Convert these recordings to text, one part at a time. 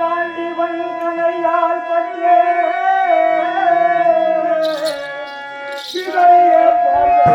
தாண்டி வன்கணையால் பட்டே சிறைய பட்டே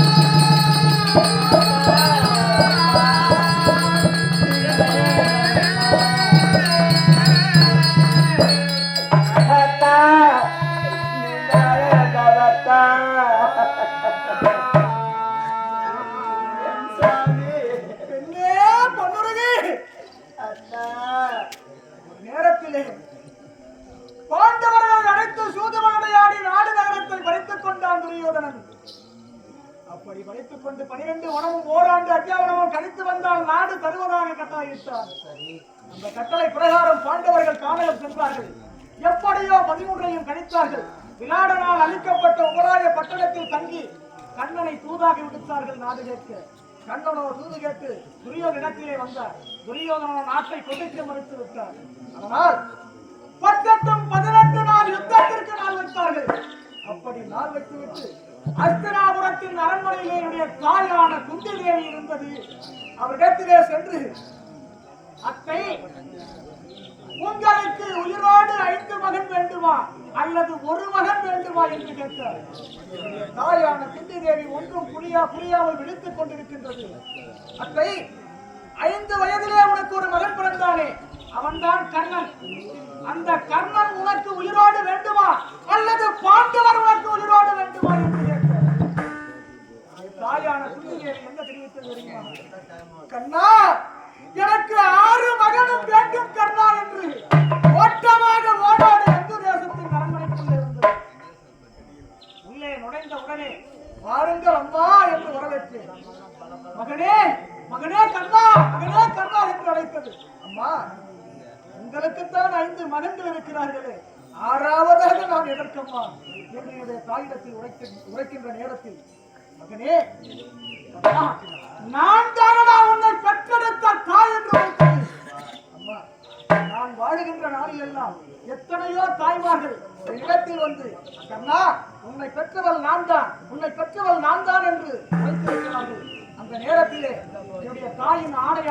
துரியோதனன். அப்படி பறித்துக் கொண்டு பனிரெண்டு வனமும் ஓராண்டு அத்தியாவனமும் கழித்து வந்தால் நாடு தருவதாக கட்டளையிட்டார் அந்த கட்டளை பிரகாரம் பாண்டவர்கள் காணலம் சென்றார்கள். எப்படியோ பதிமூன்றையும் கணித்தார்கள் விளாடனால் அளிக்கப்பட்ட உபராய பட்டணத்தில் தங்கி கண்ணனை தூதாகி விடுத்தார்கள் நாடு கேட்க. கண்ணனோ தூது கேட்டு துரியோதனத்திலே வந்தார். துரியோதனோ நாட்டை கொதிக்க மறுத்து விட்டார். அதனால் பத்தட்டும் நாள் வைத்துவிட்டு அஸ்தினாபுரத்தின் அரண்மனையிலே என்னுடைய தாயான குந்தி தேவி இருந்தது. அவரிடத்திலே சென்று அத்தை உங்களுக்கு உயிரோடு ஐந்து மகன் வேண்டுமா? அல்லது ஒரு மகன் வேண்டுமா? என்று கேட்டார். தாயான குந்தி தேவி ஒன்றும் புரியா புரியாமல் விழித்துக் கொண்டிருக்கின்றது. அத்தை ஐந்து வயதிலே உனக்கு ஒரு மகன் பிறந்தானே. அவன்தான் கர்ணன். அந்த கர்ணன் உனக்கு உயிரோடு வேண்டும்? கண்ணா எனக்கு ஆறு மகனும் வேண்டும் கண்ணா என்று ஓட்டமாக ஓடாடு எந்த தேசத்தின் அரண்மனைக்குள்ளே இருந்தது? உள்ளே நுழைந்த உடனே வாருங்கள் அம்மா என்று வரவேற்றேன். மகனே மகனே கண்ணா மகனே கண்ணா என்று அழைத்தது. அம்மா உங்களுக்குத்தான் ஐந்து மகன்கள் இருக்கிறார்களே. ஆறாவதாக நான் எதற்கம்மா? என்னுடைய தாயிடத்தில் உரைக்க உரைக்கின்ற நேரத்தில் மகனே நான் தானடா உன்னை பெற்றெடுத்த தாய் என்று அம்மா நான் வாழுகின்ற நாளில் எல்லாம் எத்தனையோ தாய்மார்கள் இடத்தில் வந்து கண்ணா உன்னை பெற்றவள் நான் தான் உன்னை பெற்றவள் நான் தான் என்று அந்த நேரத்திலே என்னுடைய தாயின் ஆடை